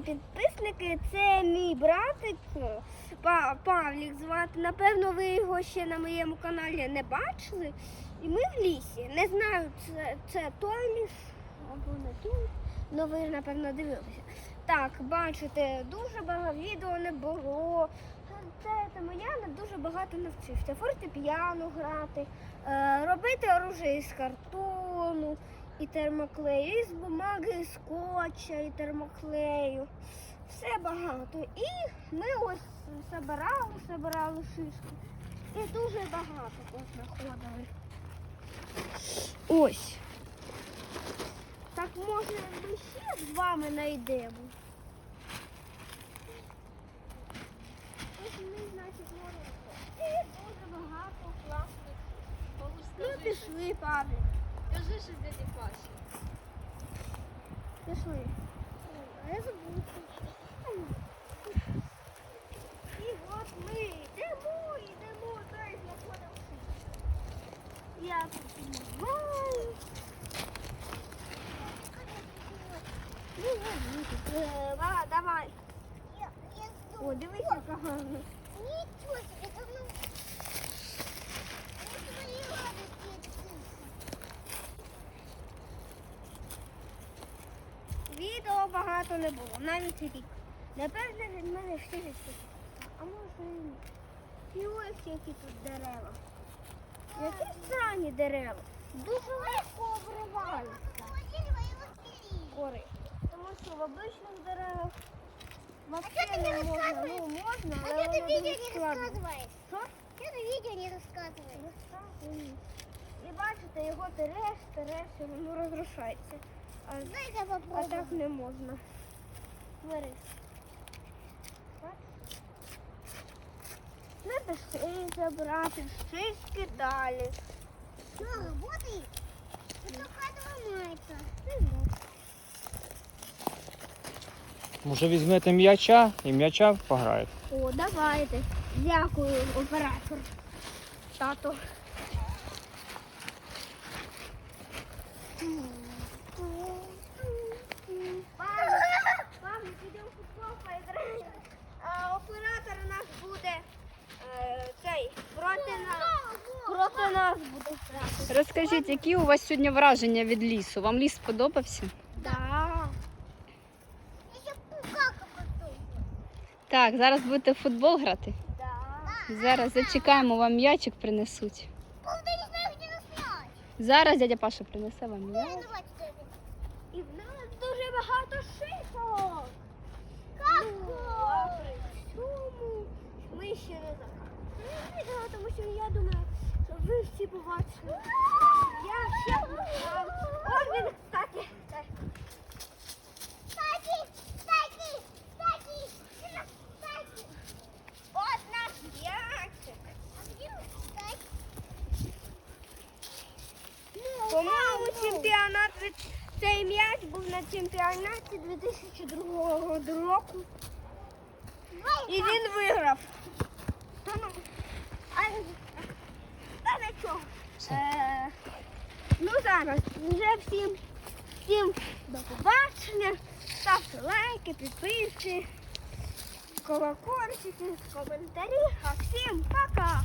підписники, це мій братик Па- Павлік звати. Напевно, ви його ще на моєму каналі не бачили. І ми в лісі. Не знаю, це, це той ліс або не той. Ну ви, напевно, дивилися. Так, бачите, дуже багато відео не було. Це тому я не дуже багато навчився. Фортепіано грати, е, робити оружие з картону і термоклею, і з бумаги, і скотча, і термоклею. Все багато. І ми ось збирали, збирали шишки. І дуже багато познаходили. Ось. Так може ми ще з вами знайдемо. Ось ми, значить, можемо. Дуже багато класних. Ну пішли, Павлік. Скажи щось дяді Паші. Пішли. Я забув. І от ми йдемо, йдемо, далі знаходимо шишки. Я е, Ва, давай. О, дивись, яка гарна. Ничего себе, это Відео багато не було, навіть рік. Напевне, від мене всі відпустили. А може і ні. І ось які тут дерева. Які странні дерева. Дуже легко обриваються кори. Тому що в обичних деревах А взагалі что ты не не можна. рассказываешь? Ну, можна, А але что ты воно видео дуже не складно. рассказываешь? Що? Что ты видео не рассказываешь? Розказую. І бачите, його тереш, тереш, і воно розрушається. А, а так не можна. Бери. Так. Не забрати шишки далі. Мама, работай. Это хата ломается. Може візьмете м'яча і м'яча пограєте. О, давайте. Дякую, оператор. Тато. Павлик, підемо в футбол поіграємо. А оператор у нас буде е, цей проти нас. Нас буде грати. Розкажіть, які у вас сьогодні враження від лісу? Вам ліс сподобався? Да. Так, зараз будете в футбол грати. Да. Зараз зачекаємо, вам м'ячик принесуть. Правда, не знаю, где нас мяч. Зараз дядя Паша принесе вам Ну, м'яч. давайте, давайте. І в нас дуже багато шишок. Как? Ну, а ми ще не закінчили, тому що я думаю, ви всі побачили. Я ще Ось він, кстати. Кстати, кстати, кстати, кстати. От наш кстати? По-моєму, чемпіонат цей м'яч був на чемпіонаті 2002 року. І він виграв. Та ну, а, та нічого. Е, ну зараз вже всім, всім до побачення. Ставте лайки, підписки, колокольчики, коментарі. А всім пока!